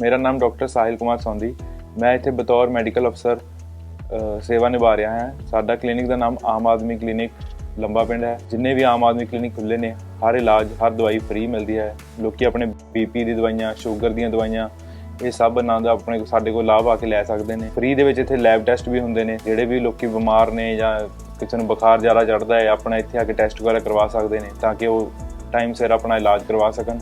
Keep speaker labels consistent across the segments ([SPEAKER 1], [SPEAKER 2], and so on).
[SPEAKER 1] ਮੇਰਾ ਨਾਮ ਡਾਕਟਰ ਸਾਹਿਲ ਕੁਮਾਰ ਸੌਂਦੀ। ਮੈਂ ਇੱਥੇ ਬਤੌਰ ਮੈਡੀਕਲ ਅਫਸਰ ਸੇਵਾ ਨਿਭਾ ਰਿਹਾ ਹਾਂ। ਸਾਡਾ ਕਲੀਨਿਕ ਦਾ ਨਾਮ ਆਮ ਆਦਮੀ ਕਲੀਨਿਕ ਲੰਬਾ ਪਿੰਡ ਹੈ। ਜਿੰਨੇ ਵੀ ਆਮ ਆਦਮੀ ਕਲੀਨਿਕ ਖੁੱਲੇ ਨੇ, ਹਰ ਇਲਾਜ, ਹਰ ਦਵਾਈ ਫ੍ਰੀ ਮਿਲਦੀ ਹੈ। ਲੋਕੀ ਆਪਣੇ ਬੀਪੀ ਦੀ ਦਵਾਈਆਂ, ਸ਼ੂਗਰ ਦੀਆਂ ਦਵਾਈਆਂ, ਇਹ ਸਭ ਨਾਂ ਦਾ ਆਪਣੇ ਸਾਡੇ ਕੋਲ ਲਾਭ ਆ ਕੇ ਲੈ ਸਕਦੇ ਨੇ। ਫ੍ਰੀ ਦੇ ਵਿੱਚ ਇੱਥੇ ਲੈਬ ਟੈਸਟ ਵੀ ਹੁੰਦੇ ਨੇ, ਜਿਹੜੇ ਵੀ ਲੋਕੀ ਬਿਮਾਰ ਨੇ ਜਾਂ ਕਿਸੇ ਨੂੰ ਬੁਖਾਰ ਜ਼ਿਆਦਾ ਚੜਦਾ ਹੈ, ਆਪਣਾ ਇੱਥੇ ਆ ਕੇ ਟੈਸਟ ਵਗੈਰਾ ਕਰਵਾ ਸਕਦੇ ਨੇ, ਤਾਂ ਕਿ ਉਹ ਟਾਈਮ ਸਿਰ ਆਪਣਾ ਇਲਾਜ ਕਰਵਾ ਸਕਣ।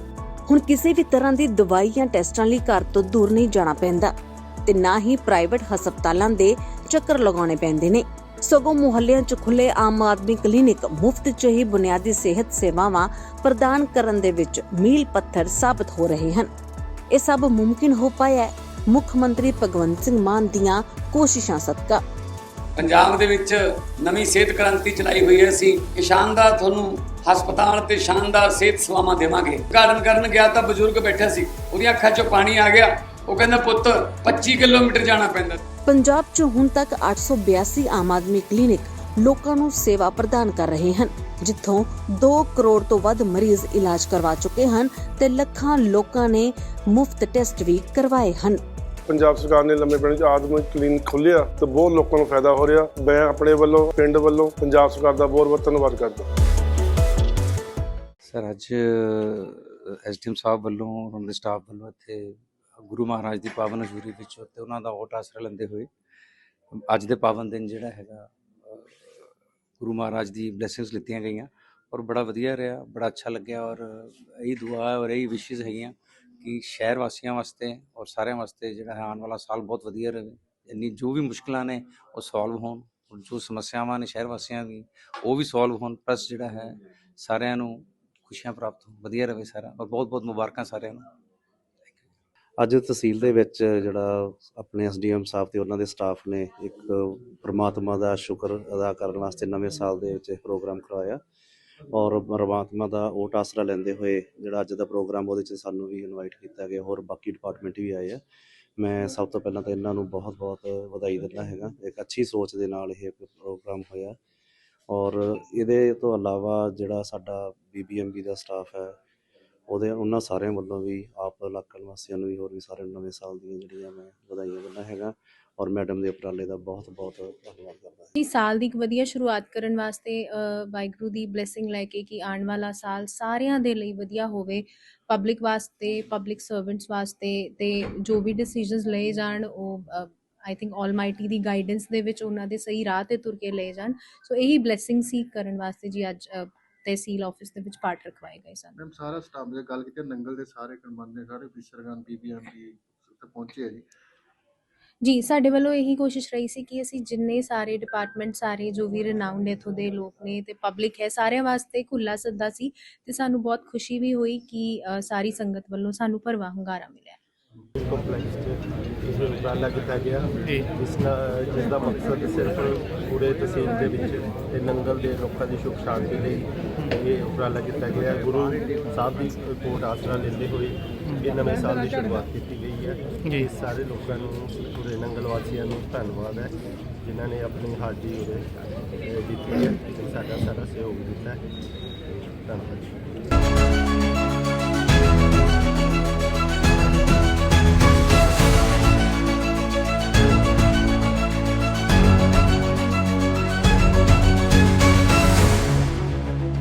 [SPEAKER 2] ਹੁਣ ਕਿਸੇ ਵੀ ਤਰ੍ਹਾਂ ਦੀ ਦਵਾਈ ਜਾਂ ਟੈਸਟਾਂ ਲਈ ਘਰ ਤੋਂ ਦੂਰ ਨਹੀਂ ਜਾਣਾ ਪੈਂਦਾ ਤੇ ਨਾ ਹੀ ਪ੍ਰਾਈਵੇਟ ਹਸਪਤਾਲਾਂ ਦੇ ਚੱਕਰ ਲਗਾਉਣੇ ਪੈਂਦੇ ਨੇ। ਸਗੋਂ ਮੁਹੱਲਿਆਂ 'ਚ ਖੁੱਲੇ ਆਮ ਆਦਮੀ ਕਲੀਨਿਕ ਮੁਫਤ 'ਚ ਹੀ ਬੁਨਿਆਦੀ ਸਿਹਤ ਸੇਵਾਵਾਂ ਪ੍ਰਦਾਨ ਕਰਨ ਦੇ ਵਿੱਚ ਮੀਲ ਪੱਥਰ ਸਾਬਤ ਹੋ ਰਹੇ ਹਨ। ਇਹ ਸਭ ਮੁਮਕਿਨ ਹੋ ਪਾਇਆ ਮੁੱਖ ਮੰਤਰੀ ਭਗਵੰਤ ਸਿੰਘ ਮਾਨ ਦੀਆਂ ਕੋਸ਼ਿਸ਼ਾਂ ਸਦਕਾ।
[SPEAKER 3] ਪੰਜਾਬ ਦੇ ਵਿੱਚ ਨਵੀਂ ਸਿਹਤ ਕ੍ਰਾਂਤੀ ਚਲਾਈ ਹੋਈ ਹੈ। ਅਸੀਂ ਕਿ ਸ਼ਾਨਦਾਰ ਤੁਹਾਨੂੰ ਹਸਪਤਾਲ ਤੇ ਸ਼ਾਨਦਾਰ ਸਿਹਤ ਸੇਵਾਵਾਂ ਦੇਵਾਂਗੇ। ਉਦਘਾਟਨ ਕਰਨ ਗਿਆ ਤਾਂ ਬਜ਼ੁਰਗ ਬੈਠਾ ਸੀ। ਉਹਦੀਆਂ ਅੱਖਾਂ 'ਚੋਂ ਪਾਣੀ ਆ ਗਿਆ। ਉਹ ਕਹਿੰਦਾ, ਪੁੱਤ 25 ਕਿਲੋਮੀਟਰ ਜਾਣਾ ਪੈਂਦਾ।
[SPEAKER 2] ਪੰਜਾਬ 'ਚ ਹੁਣ ਤੱਕ 882 ਆਮ ਆਦਮੀ ਕਲੀਨਿਕ ਲੋਕਾਂ ਨੂੰ ਸੇਵਾ ਪ੍ਰਦਾਨ ਕਰ ਰਹੇ ਹਨ, ਜਿੱਥੋਂ 2 ਕਰੋੜ ਤੋਂ ਵੱਧ ਮਰੀਜ਼ ਇਲਾਜ ਕਰਵਾ ਚੁੱਕੇ ਹਨ ਤੇ ਲੱਖਾਂ ਲੋਕਾਂ ਨੇ ਮੁਫਤ ਟੈਸਟ ਵੀ ਕਰਵਾਏ ਹਨ।
[SPEAKER 4] ਪੰਜਾਬ ਸਰਕਾਰ ਨੇ ਲੰਮੇ ਪਿੰਡ 'ਚ ਆਦਮਿਕ ਕਲੀਨਿਕ ਖੋਲ੍ਹਿਆ ਤੇ ਬਹੁਤ ਲੋਕਾਂ ਨੂੰ ਫਾਇਦਾ ਹੋ ਰਿਹਾ। ਮੈਂ ਆਪਣੇ ਵੱਲੋਂ, ਪਿੰਡ ਵੱਲੋਂ ਪੰਜਾਬ ਸਰਕਾਰ ਦਾ ਬਹੁਤ ਬਹੁਤ ਧੰਨਵਾਦ ਕਰਦਾ।
[SPEAKER 5] ਸਰ, ਅੱਜ ਐਸਡੀਐਮ ਸਾਹਿਬ ਵੱਲੋਂ, ਉਹਨਾਂ ਦੇ ਸਟਾਫ ਵੱਲੋਂ ਇੱਥੇ ਗੁਰੂ ਮਹਾਰਾਜ ਦੀ ਪਾਵਨ ਹਜ਼ੂਰੀ ਵਿੱਚ ਤੇ ਉਹਨਾਂ ਦਾ ਓਟ ਆਸਰਾ ਲੈਂਦੇ ਹੋਏ, ਅੱਜ ਦੇ ਪਾਵਨ ਦਿਨ ਜਿਹੜਾ ਹੈਗਾ ਗੁਰੂ ਮਹਾਰਾਜ ਦੀ ਬਲੇਸਿੰਗਸ ਲਿੱਤੀਆਂ ਗਈਆਂ ਔਰ ਬੜਾ ਵਧੀਆ ਰਿਹਾ, ਬੜਾ ਅੱਛਾ ਲੱਗਿਆ ਔਰ ਇਹੀ ਦੁਆ ਔਰ ਇਹੀ ਵਿਸ਼ੇਸ ਹੈਗੀਆਂ। ਕਿ ਸ਼ਹਿਰ ਵਾਸੀਆਂ ਵਾਸਤੇ ਔਰ ਸਾਰਿਆਂ ਵਾਸਤੇ ਜਿਹੜਾ ਹੈ ਆਉਣ ਵਾਲਾ ਸਾਲ ਬਹੁਤ ਵਧੀਆ ਰਹੇ। ਇੰਨੀ ਜੋ ਵੀ ਮੁਸ਼ਕਲਾਂ ਨੇ ਉਹ ਸੋਲਵ ਹੋਣ ਔਰ ਜੋ ਸਮੱਸਿਆਵਾਂ ਨੇ ਸ਼ਹਿਰ ਵਾਸੀਆਂ ਦੀ, ਉਹ ਵੀ ਸੋਲਵ ਹੋਣ ਪਲੱਸ ਜਿਹੜਾ ਹੈ ਸਾਰਿਆਂ ਨੂੰ ਖੁਸ਼ੀਆਂ ਪ੍ਰਾਪਤ ਹੋਣ, ਵਧੀਆ ਰਹੇ ਸਾਰਾ। ਔਰ ਬਹੁਤ ਬਹੁਤ ਮੁਬਾਰਕਾਂ ਸਾਰਿਆਂ ਨੂੰ।
[SPEAKER 6] ਅੱਜ ਤਹਿਸੀਲ ਦੇ ਵਿੱਚ ਜਿਹੜਾ ਆਪਣੇ ਐਸਡੀਐਮ ਸਾਹਿਬ ਤੇ ਉਹਨਾਂ ਦੇ ਸਟਾਫ ਨੇ ਇੱਕ ਪ੍ਰਮਾਤਮਾ ਦਾ ਸ਼ੁਕਰ ਅਦਾ ਕਰਨ ਵਾਸਤੇ ਨਵੇਂ ਸਾਲ ਦੇ ਵਿੱਚ ਇਹ ਪ੍ਰੋਗਰਾਮ ਕਰਵਾਇਆ। ਔਰ ਪਰਮਾਤਮਾ ਦਾ ਓਟ ਆਸਰਾ ਲੈਂਦੇ ਹੋਏ ਜਿਹੜਾ ਅੱਜ ਦਾ ਪ੍ਰੋਗਰਾਮ ਉਹਦੇ 'ਚ ਸਾਨੂੰ ਵੀ ਇਨਵਾਈਟ ਕੀਤਾ ਗਿਆ, ਹੋਰ ਬਾਕੀ ਡਿਪਾਰਟਮੈਂਟ ਵੀ ਆਏ ਆ। ਮੈਂ ਸਭ ਤੋਂ ਪਹਿਲਾਂ ਤਾਂ ਇਹਨਾਂ ਨੂੰ ਬਹੁਤ-ਬਹੁਤ ਵਧਾਈ ਦਿੰਦਾ ਹੈਗਾ। ਇੱਕ ਅੱਛੀ ਸੋਚ ਦੇ ਨਾਲ ਇਹ ਪ੍ਰੋਗਰਾਮ ਹੋਇਆ। ਔਰ ਇਹਦੇ ਤੋਂ ਇਲਾਵਾ ਜਿਹੜਾ ਸਾਡਾ ਬੀਬੀਐਮਬੀ ਦਾ ਸਟਾਫ ਹੈ, ਉਹਦੇ ਉਹਨਾਂ ਸਾਰਿਆਂ ਵੱਲੋਂ ਵੀ ਆਪ ਇਲਾਕਾ ਨਿਵਾਸੀਆਂ ਨੂੰ ਵੀ ਹੋਰ ਵੀ ਸਾਰੇ ਨਵੇਂ ਸਾਲ ਦੀਆਂ ਜਿਹੜੀਆਂ ਮੈਂ ਵਧਾਈਆਂ ਦਿੰਦਾ ਹੈਗਾ। ਔਰ ਮੈਡਮ ਦੇ ਉਪਰਾਲੇ ਦਾ ਬਹੁਤ ਬਹੁਤ ਧੰਨਵਾਦ ਕਰਦਾ ਹਾਂ।
[SPEAKER 7] ਇਸ ਸਾਲ ਦੀ ਇੱਕ ਵਧੀਆ ਸ਼ੁਰੂਆਤ ਕਰਨ ਵਾਸਤੇ ਵਾਹਿਗੁਰੂ ਦੀ ਬਲੇਸਿੰਗ ਲੈ ਕੇ ਕਿ ਆਉਣ ਵਾਲਾ ਸਾਲ ਸਾਰਿਆਂ ਦੇ ਲਈ ਵਧੀਆ ਹੋਵੇ ਪਬਲਿਕ ਵਾਸਤੇ ਪਬਲਿਕ ਸਰਵੈਂਟਸ ਵਾਸਤੇ ਤੇ ਜੋ ਵੀ ਡਿਸੀਜਨਸ ਲਏ ਜਾਣ ਉਹ ਆਈ ਥਿੰਕ ਆਲਮਾਈਟੀ ਦੀ ਗਾਈਡੈਂਸ ਦੇ ਵਿੱਚ ਉਹਨਾਂ ਦੇ ਸਹੀ ਰਾਹ ਤੇ ਤੁਰ ਕੇ ਲਏ ਜਾਣ। ਸੋ ਇਹੀ ਬਲੇਸਿੰਗ ਸੀਕ ਕਰਨ ਵਾਸਤੇ ਜੀ ਅੱਜ ਤਹਿਸੀਲ ਆਫਿਸ ਦੇ ਵਿੱਚ ਪਾਠ ਰਖਵਾਏ ਗਏ ਸਨ।
[SPEAKER 8] ਮੈਮ ਸਾਰਾ ਸਟਾਫ ਜੇ ਗੱਲ ਕੀਤੀ ਨੰਗਲ ਦੇ ਸਾਰੇ ਕਨਮਾਨੇ ਸਾਰੇ ਅਫੀਸਰਗਣ ਬੀਬੀਐਮਪੀ ਉੱਤੇ ਪਹੁੰਚੇ ਆ ਜੀ।
[SPEAKER 7] ਜੀ ਸਾਡੇ ਵੱਲੋਂ ਇਹੀ ਕੋਸ਼ਿਸ਼ ਰਹੀ ਸੀ ਕਿ ਅਸੀਂ ਜਿੰਨੇ ਸਾਰੇ ਡਿਪਾਰਟਮੈਂਟ ਸਾਰੇ ਜੋ ਵੀ ਰਿਨਾਊਂਡ ਇਥੋਂ ਦੇ ਲੋਕ ਨੇ ਤੇ ਪਬਲਿਕ ਹੈ ਸਾਰਿਆਂ ਵਾਸਤੇ ਖੁੱਲਾ ਸੱਦਾ ਸੀ ਤੇ ਸਾਨੂੰ ਬਹੁਤ ਖੁਸ਼ੀ ਵੀ ਹੋਈ ਕਿ ਅ, ਸਾਰੀ ਸੰਗਤ ਵੱਲੋਂ ਸਾਨੂੰ ਭਰਵਾਂ ਹੁੰਗਾਰਾ ਮਿਲਿਆ।
[SPEAKER 9] ਕੰਪਲੈਕਸ 'ਚ ਇਹ ਉਪਰਾਲਾ ਕੀਤਾ ਗਿਆ ਜਿਸ ਨਾਲ ਜਿਸ ਦਾ ਮਕਸਦ ਸਿਰਫ ਪੂਰੇ ਤਹਿਸੀਲ ਦੇ ਵਿੱਚ ਤੇ ਨੰਗਲ ਦੇ ਲੋਕਾਂ ਦੀ ਸੁਖ ਸ਼ਾਂਤੀ ਲਈ ਇਹ ਉਪਰਾਲਾ ਕੀਤਾ ਗਿਆ। ਗੁਰੂ ਸਾਹਿਬ ਦੀ ਕੋਟ ਆਸਰਾ ਲੈਂਦੇ ਹੋਏ ਇਹ ਨਵੇਂ ਸਾਲ ਦੀ ਸ਼ੁਰੂਆਤ ਕੀਤੀ ਗਈ। ਹੈ। ਜੀ। ਸਾਰੇ ਲੋਕਾਂ ਨੂੰ ਪੂਰੇ ਨੰਗਲ ਵਾਸੀਆਂ ਨੂੰ ਧੰਨਵਾਦ ਹੈ ਜਿਨ੍ਹਾਂ ਨੇ ਆਪਣੀ ਹਾਜ਼ਰੀ ਉਰੇ ਅਹ, ਦਿੱਤੀ ਹੈ ਤੇ ਸਾਡਾ ਸਾਰਾ ਸਹਿਯੋਗ ਦਿੱਤਾ ਹੈ। ਧੰਨਵਾਦ